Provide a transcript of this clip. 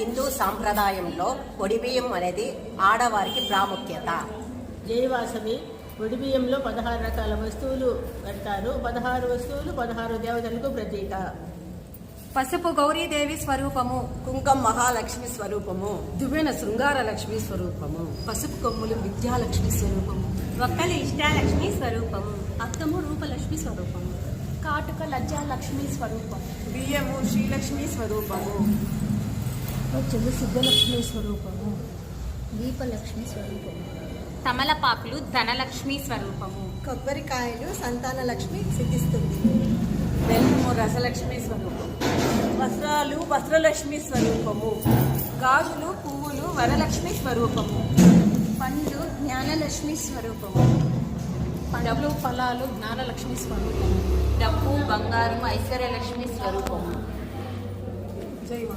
హిందూ సాంప్రదాయంలో ఒడిబియ్యం అనేది ఆడవారికి ప్రాముఖ్యత. జయవాసవి ఒడి బియ్యంలో పదహారు రకాల వస్తువులు పెడతారు. పదహారు వస్తువులు పదహారు దేవతలకు ప్రతీక. పసుపు గౌరీదేవి స్వరూపము. కుంకం మహాలక్ష్మి స్వరూపము. దువ్వెన శృంగార లక్ష్మి స్వరూపము. పసుపు కొమ్ములు విద్యాలక్ష్మి స్వరూపము. ఒక్కలి ఇష్టాలక్ష్మి స్వరూపము. అత్తము రూపలక్ష్మి స్వరూపము. కాటుక లజ్జాలక్ష్మి స్వరూపం బియ్యము శ్రీలక్ష్మి స్వరూపము. చెల్లి సిద్ధలక్ష్మి స్వరూపము. దీపలక్ష్మి స్వరూపము. తమలపాకులు ధనలక్ష్మి స్వరూపము. కొబ్బరికాయలు సంతాన లక్ష్మి సిద్ధిస్తుంది. బెల్లము రసలక్ష్మి స్వరూపము. వస్త్రాలు వస్త్రలక్ష్మి స్వరూపము. గాజులు పువ్వులు వరలక్ష్మి స్వరూపము. పండ్లు జ్ఞానలక్ష్మి స్వరూపము. పండ్లు ఫలాలు జ్ఞానలక్ష్మి స్వరూపము. డబ్బు బంగారం ఐశ్వర్యలక్ష్మి స్వరూపము. జై